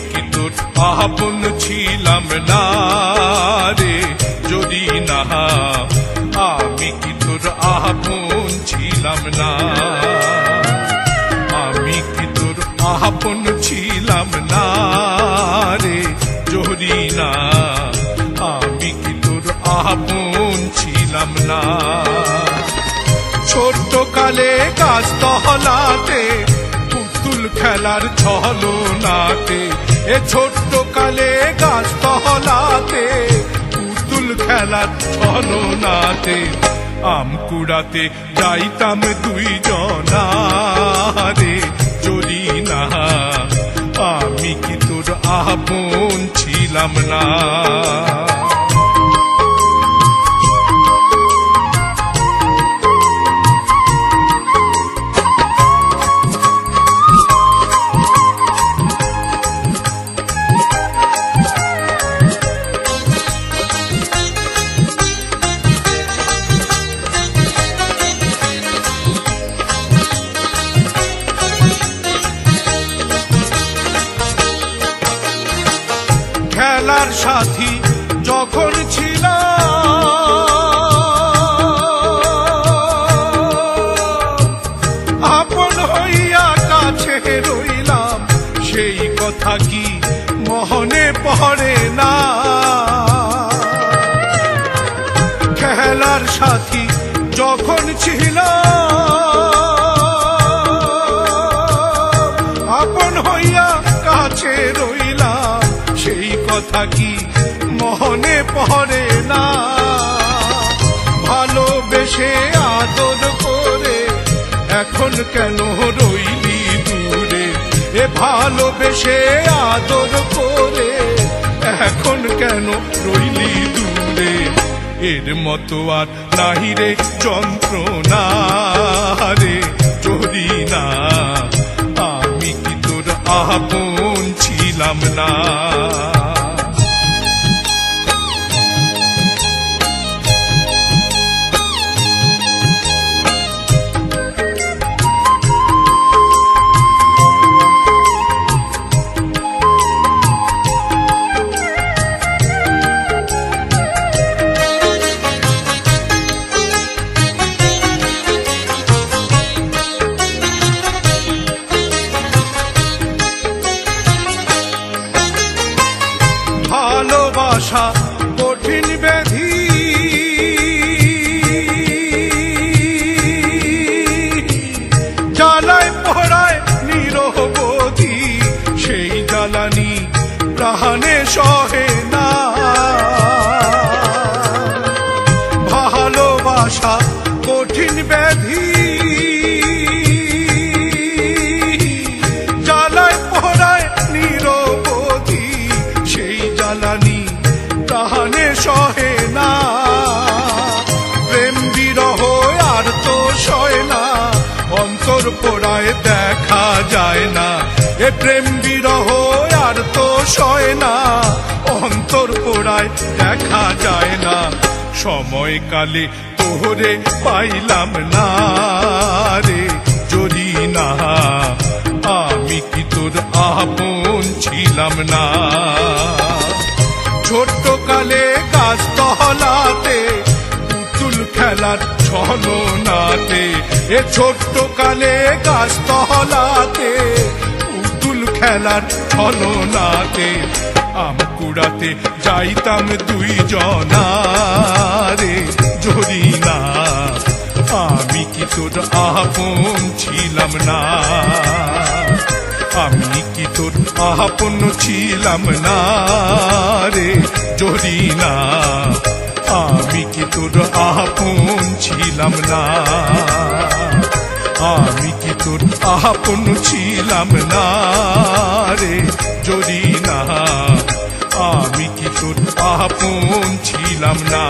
কি তোর আপন ছিলাম না রে? যদি না, আমি কি তোর আপন ছিলাম না? আমি কি তোর আপন ছিলাম না রে? যদি না, আমি কি তোর আপন ছিলাম না? ছোট্ট কালে গাছ তহলাতে খেলার ছলনাতে এ ছোট্ট কালে গাছ তহলাতে, পুতুল খেলার ছলনাতে আম কুড়াতে যাইতাম দুই জনারে যদি না, আমি কি তোর আপন ছিলাম না? খেলার সাথী যখন ছিল। আপন হইয়া কাছে রইলাম, সেই কথা কি মহনে পড়ে না? খেলার সাথী যখন ছিল কথা কি মহনে পড়ে না? ভালোবেসে আদর করে এখন কেন রইলি দূরে? এ ভালোবেসে আদর করে এখন কেন রইলি দূরে? এর মতো আর নাহি রে যন্ত্রণা রে, যদি না, আমি কি তোর আপন ছিলাম না? ভালোবাসা কঠিন ব্যাধি। জ্বালায় পড়ায় নিরবধি সেই জ্বালানি প্রাণে সহে ভালোবাসা কঠিন ব্যাধি। পোড়ায় দেখা যায় না। এ প্রেম বিরহ আর তো সয় না। অন্তর পোড়ায় দেখা যায় না। সময়কালে তোহরে পাইলাম না রে যদি না আমি কি তোর আপন ছিলাম না? ছোট্ট কালে গাছ তহলাতে পুতুল খেলার ছলনাতে এ ছোট্ট কালে গাছ তহলাতে পুতুল খেলার ছলনাতে, আম কুড়াতে যাইতাম দুই জনারে যদি না, আমি কি তোর আপন ছিলাম না? আমি কি তোর আপন ছিলাম না রে? যদি না, আমি কি তোর আপন ছিলাম না? আমি কি তোর আপন ছিলাম না রে? যদি না, আমি কি তোর আপন ছিলাম না